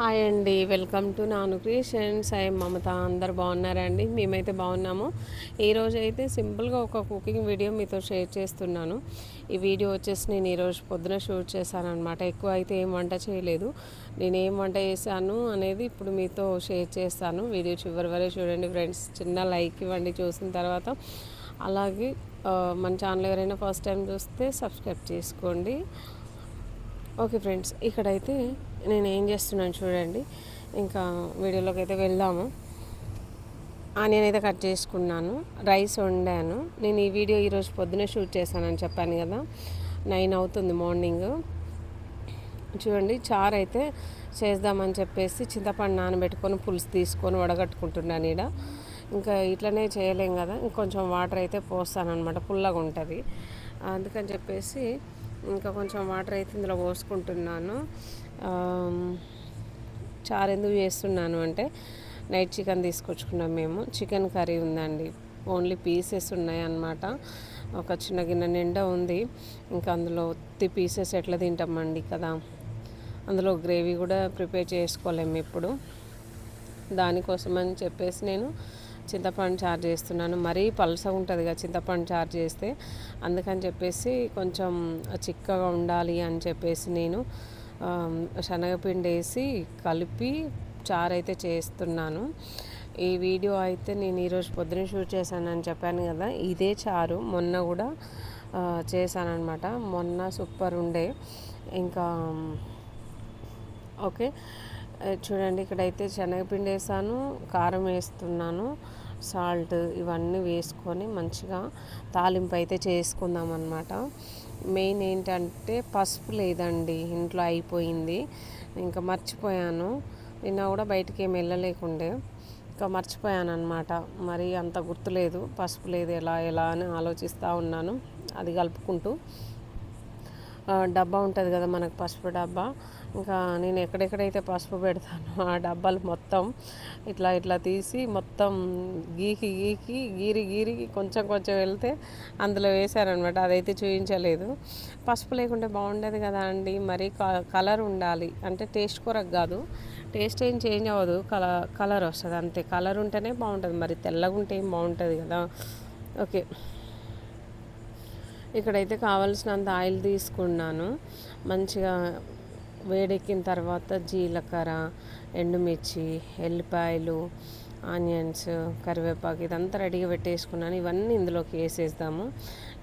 Hi అండి. Welcome to Nanu creations. I Mamata. అందరు బాగున్నారండి? మేమైతే బాగున్నాము. ఈరోజు అయితే సింపుల్గా ఒక కుకింగ్ వీడియో మీతో షేర్ చేస్తున్నాను. ఈ వీడియో వచ్చేసి నేను ఈరోజు పొద్దున షూట్ చేశాను అనమాట ఎక్కువ అయితే ఏం వంట చేయలేదు. నేను ఏం వంట చేశాను అనేది ఇప్పుడు మీతో షేర్ చేస్తాను. వీడియో చివరి వరకు చూడండి ఫ్రెండ్స్. చిన్న లైక్ ఇవ్వండి. చూసిన తర్వాత అలాగే మన ఛానల్ ఎవరైనా ఫస్ట్ టైం చూస్తే సబ్స్క్రైబ్ చేసుకోండి. Okay friends. ఇక్కడైతే నేను ఏం చేస్తున్నాను చూడండి. ఇంకా వీడియోలోకి అయితే వెళ్దాము. ఆనియన్ అయితే కట్ చేసుకున్నాను. రైస్ వండాను. నేను ఈ వీడియో ఈరోజు పొద్దున్నే షూట్ చేశానని చెప్పాను కదా. నైన్ అవుతుంది మార్నింగ్. చూడండి చారు అయితే చేద్దామని చెప్పేసి చింతపండు నానబెట్టుకొని పులుసు తీసుకొని వడగట్టుకుంటున్నాను ఈడ. ఇంకా ఇట్లనే చేయలేం కదా. ఇంకొంచెం వాటర్ అయితే పోస్తాను అనమాట పుల్లగా ఉంటుంది. అందుకని చెప్పేసి ఇంకా కొంచెం వాటర్ అయితే ఇందులో పోసుకుంటున్నాను. చారు ఎందుకు చేస్తున్నాను అంటే నైట్ చికెన్ తీసుకొచ్చుకున్నాం మేము. చికెన్ కర్రీ ఉందండి. ఓన్లీ పీసెస్ ఉన్నాయి అన్నమాట. ఒక చిన్న గిన్నె నిండా ఉంది. ఇంకా అందులో ఉత్తి పీసెస్ ఎట్లా తింటామండి కదా. అందులో గ్రేవీ కూడా ప్రిపేర్ చేసుకోలేము ఇప్పుడు. దానికోసం అని చెప్పేసి నేను చింతపండు చారు చేస్తున్నాను. మరీ పలసగా ఉంటుంది కదా చింతపండు చారు చేస్తే. అందుకని చెప్పేసి కొంచెం చిక్కగా ఉండాలి అని చెప్పేసి నేను శనగపిండి వేసి కలిపి చారు అయితే చేస్తున్నాను. ఈ వీడియో అయితే నేను ఈరోజు పొద్దున షూట్ చేశానని చెప్పాను కదా ఇదే చారు మొన్న కూడా చేశానమాట మొన్న సూపర్ ఉండే. ఇంకా ఓకే. చూడండి ఇక్కడైతే శనగపిండి వేసాను కారం వేస్తున్నాను సాల్ట్ ఇవన్నీ వేసుకొని మంచిగా తాలింపు అయితే చేసుకుందాం అనమాట మెయిన్ ఏంటంటే పసుపు లేదండి ఇంట్లో అయిపోయింది. ఇంకా మర్చిపోయాను. నిన్న కూడా బయటికి ఏమి వెళ్ళలేకుండే. ఇంకా మర్చిపోయాను అనమాట మరి అంత గుర్తులేదు పసుపు లేదు ఎలా ఎలా అని ఆలోచిస్తూ ఉన్నాను. అది కలుపుకుంటూ. డబ్బా ఉంటుంది కదా మనకు పసుపు డబ్బా. ఇంకా నేను ఎక్కడెక్కడైతే పసుపు పెడతానో ఆ డబ్బాలు మొత్తం ఇట్లా ఇట్లా తీసి మొత్తం గీకి గీకి గీరి గీరి కొంచెం కొంచెం వెళ్తే అందులో వేశారనమాట. అదైతే చూపించలేదు పసుపు లేకుంటే బాగుండేది కదా అండి. మరి కలర్ ఉండాలి. అంటే టేస్ట్ కొరకు కాదు. టేస్ట్ ఏం చేంజ్ అవ్వదు. కలర్ కలర్ వస్తుంది అంతే. కలర్ ఉంటేనే బాగుంటుంది. మరి తెల్లగా ఉంటే ఏం బాగుంటుంది కదా. ఓకే. ఇక్కడైతే కావాల్సినంత ఆయిల్ తీసుకున్నాను. మంచిగా వేడెక్కిన తర్వాత జీలకర్ర ఎండుమిర్చి ఎల్లిపాయలు ఆనియన్స్ కరివేపాకు ఇదంతా రెడీగా పెట్టేసుకున్నాను. ఇవన్నీ ఇందులోకి వేసేద్దాము.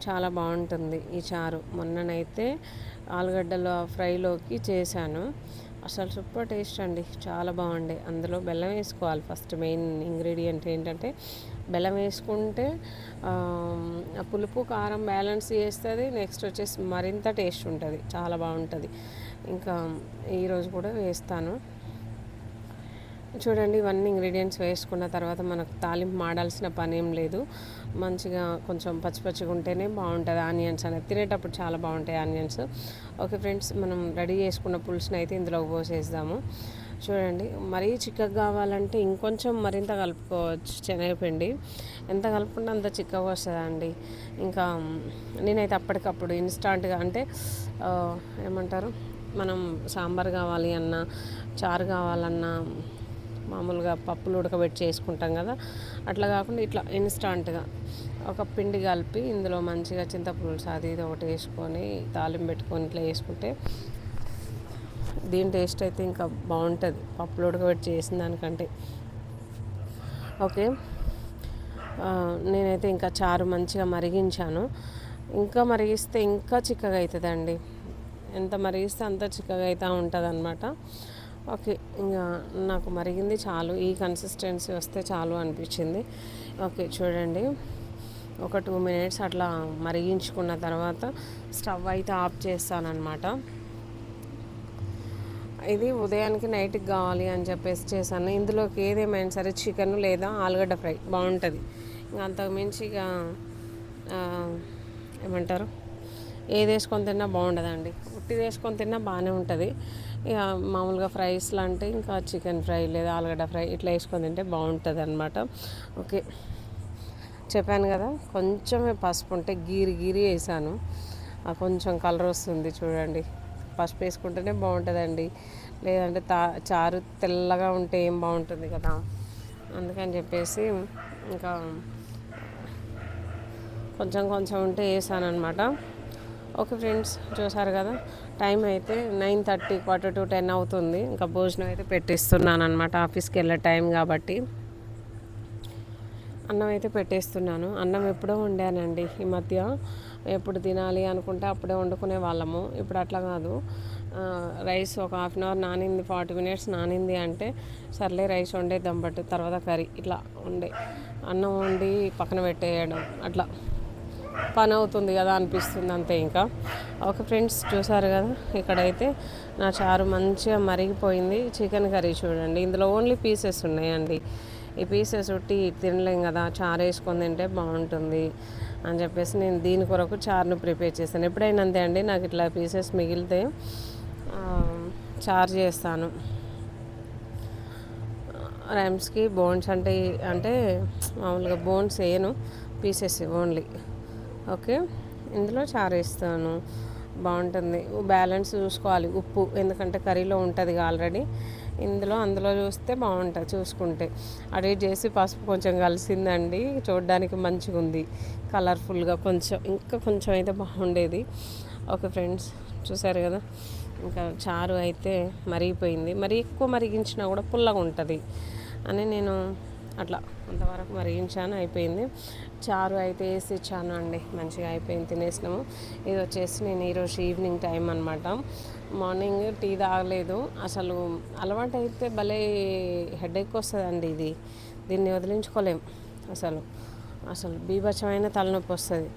చాలా బాగుంటుంది ఈ చారు. మొన్ననైతే ఆలుగడ్డల ఫ్రైలోకి చేశాను. అసలు సూపర్ టేస్ట్ అండి. చాలా బాగుండే. అందులో బెల్లం వేసుకోవాలి ఫస్ట్ మెయిన్ ఇంగ్రీడియంట్ ఏంటంటే బెల్లం వేసుకుంటే పులుపు కారం బ్యాలెన్స్ చేస్తుంది. నెక్స్ట్ వచ్చేసి మరింత టేస్ట్ ఉంటుంది. చాలా బాగుంటుంది. ఇంకా ఈరోజు కూడా వేస్తాను. చూడండి ఇవన్నీ ఇంగ్రీడియంట్స్ వేసుకున్న తర్వాత మనకు తాలింపు మాడాల్సిన పని ఏం లేదు. మంచిగా కొంచెం పచ్చి పచ్చిగా ఉంటేనే బాగుంటుంది. ఆనియన్స్ అనేది తినేటప్పుడు చాలా బాగుంటాయి ఆనియన్స్. ఓకే ఫ్రెండ్స్ మనం రెడీ చేసుకున్న పులుసుని అయితే ఇందులో పోసేద్దాము. చూడండి మరీ చిక్కగా కావాలంటే ఇంకొంచెం మరింత కలుపుకోవచ్చు శనగపిండి. ఎంత కలుపుకుంటే అంత చిక్కగా వస్తుందండి. ఇంకా నేనైతే అప్పటికప్పుడు ఇన్స్టాంట్గా అంటే ఏమంటారు? మనం సాంబార్ కావాలి అన్నా చారు కావాలన్నా మామూలుగా పప్పులు ఉడకబెట్టి చేసుకుంటాం కదా. అట్లా కాకుండా ఇట్లా ఇన్స్టాంట్గా ఒక పిండి కలిపి ఇందులో మంచిగా చింతపులుసు అది ఇది ఒకటి వేసుకొని తాలింపు పెట్టుకొని ఇట్లా వేసుకుంటే దీని టేస్ట్ అయితే ఇంకా బాగుంటుంది. పప్పులు ఉడకబెట్టి చేసిన దానికంటే. ఓకే. నేనైతే ఇంకా చారు మంచిగా మరిగించాను. ఇంకా మరిగిస్తే ఇంకా చిక్కగా అవుతుందండి ఎంత మరిగిస్తే అంత చిక్కగా అవుతూ ఉంటుంది అనమాట ఓకే ఇంకా నాకు మరిగింది చాలు. ఈ కన్సిస్టెన్సీ వస్తే చాలు అనిపించింది. ఓకే చూడండి. ఒక టూ మినిట్స్ అట్లా మరిగించుకున్న తర్వాత స్టవ్ అయితే ఆఫ్ చేస్తానమాట ఇది ఉదయానికి నైట్కి కావాలి అని చెప్పేసి చేశాను. ఇందులోకి ఏదేమైనా సరే చికెన్ లేదా ఆలుగడ్డ ఫ్రై బాగుంటుంది. ఇంకా అంతకు మించి ఇక ఏమంటారు? ఏది వేసుకొని తిన్నా బాగుండదండి. ఉట్టిది వేసుకొని తిన్నా బాగానే ఉంటుంది. ఇక మామూలుగా ఫ్రైస్ అంటే ఇంకా చికెన్ ఫ్రై లేదా ఆలుగడ్డ ఫ్రై ఇట్లా వేసుకొని తింటే బాగుంటుంది అనమాట ఓకే. చెప్పాను కదా కొంచెమే పసుపు ఉంటే గీరి గీరి వేసాను. కొంచెం కలర్ వస్తుంది చూడండి. పసుపు వేసుకుంటేనే బాగుంటుందండి. లేదంటే తా చారు తెల్లగా ఉంటే ఏం బాగుంటుంది కదా? అందుకని చెప్పేసి ఇంకా కొంచెం కొంచెం ఉంటే వేసాను అనమాట ఓకే ఫ్రెండ్స్ చూసారు కదా? టైం అయితే nine thirty quarter to ten అవుతుంది. ఇంకా భోజనం అయితే పెట్టిస్తున్నాను అనమాట ఆఫీస్కి వెళ్ళే టైం కాబట్టి అన్నం అయితే పెట్టేస్తున్నాను. అన్నం ఎప్పుడో వండానండి ఈ మధ్య. ఎప్పుడు తినాలి అనుకుంటే అప్పుడే వండుకునే వాళ్ళము. ఇప్పుడు అట్లా కాదు. రైస్ ఒక హాఫ్ అన్ అవర్ నానింది ఫార్టీ మినిట్స్ నానింది అంటే సర్లే రైస్ వండేద్దాం బట్ తర్వాత కర్రీ ఇట్లా వండే. అన్నం వండి పక్కన పెట్టేయడం అట్లా. పని అవుతుంది కదా అనిపిస్తుంది అంతే ఇంకా. ఒక ఫ్రెండ్స్ చూసారు కదా ఇక్కడైతే నా చారు మంచిగా మరిగిపోయింది. చికెన్ కర్రీ చూడండి. ఇందులో ఓన్లీ పీసెస్ ఉన్నాయండి. ఈ పీసెస్ ఉట్టి తినలేం కదా చారు వేసుకొని తింటే బాగుంటుంది అని చెప్పేసి నేను దీని కొరకు చారును ప్రిపేర్ చేస్తాను ఎప్పుడైనా అంతే అండి నాకు ఇట్లా పీసెస్ మిగిలితే చారు చేస్తాను. రైమ్స్కి బోన్స్ అంటే అంటే మామూలుగా బోన్స్ వేయను పీసెస్ ఓన్లీ. ఓకే. ఇందులో చారు వేస్తాను. బాగుంటుంది. బ్యాలెన్స్ చూసుకోవాలి. ఉప్పు ఎందుకంటే కర్రీలో ఉంటుంది ఆల్రెడీ. ఇందులో అందులో చూస్తే బాగుంటుంది చూసుకుంటే. అడిట్ చేసి పసుపు కొంచెం కలిసిందండి. చూడడానికి మంచిగా ఉంది కలర్ఫుల్గా కొంచెం ఇంకా కొంచెం అయితే బాగుండేది. ఓకే ఫ్రెండ్స్ చూసారు కదా? ఇంకా చారు అయితే మరిగిపోయింది. మరి ఎక్కువ మరిగించినా కూడా పుల్లగా ఉంటుంది అని నేను అట్లా అంతవరకు మరిగించాను అయిపోయింది. చారు అయితే వేసి ఇచ్చాను అండి మంచిగా అయిపోయింది తినేసినాము. ఇది వచ్చేసి నేను ఈరోజు ఈవినింగ్ టైం అనమాట మార్నింగ్ టీ తాగలేదు. అసలు అలవాటు అయితే భలే హెడేక్ వస్తుందండి ఇది. దీన్ని వదిలించుకోలేం అసలు. అసలు బీభత్సమైన తలనొప్పి వస్తుంది.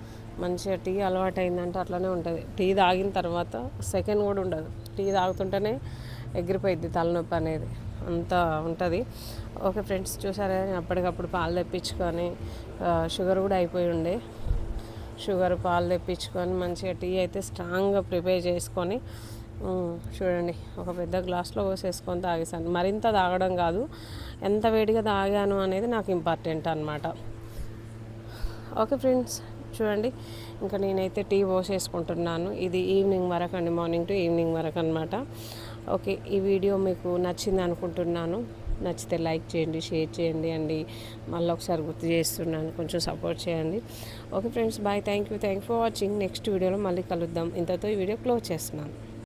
మంచిగా టీ అలవాటు అయిందంటే అట్లనే ఉంటుంది. టీ తాగిన తర్వాత సెకండ్ కూడా ఉండదు. టీ తాగుతుంటేనే ఎగిరిపోయింది తలనొప్పి అనేది. అంత ఉంటుంది. ఓకే ఫ్రెండ్స్ చూసారా? అప్పటికప్పుడు పాలు తెప్పించుకొని షుగర్ కూడా అయిపోయి ఉండే. షుగర్ పాలు తెప్పించుకొని మంచిగా టీ అయితే స్ట్రాంగ్గా ప్రిపేర్ చేసుకొని చూడండి ఒక పెద్ద గ్లాస్లో పోసేసుకొని తాగేసాను. మరింత తాగడం కాదు ఎంత వేడిగా తాగాను అనేది నాకు ఇంపార్టెంట్ అనమాట ఓకే ఫ్రెండ్స్ చూడండి ఇంకా నేనైతే టీ పోసేసుకుంటున్నాను. ఇది ఈవినింగ్ వరకు అండి మార్నింగ్ టు ఈవినింగ్ వరకు అనమాట ఓకే ఈ వీడియో మీకు నచ్చింది అనుకుంటున్నాను. నచ్చితే లైక్ చేయండి షేర్ చేయండి అండి. మళ్ళీ ఒకసారి గుర్తు చేస్తున్నాను కొంచెం సపోర్ట్ చేయండి. Okay friends bye thank you thank for watching. Next వీడియోలో మళ్ళీ కలుద్దాం. ఇంతతో ఈ వీడియో క్లోజ్ చేస్తున్నాను.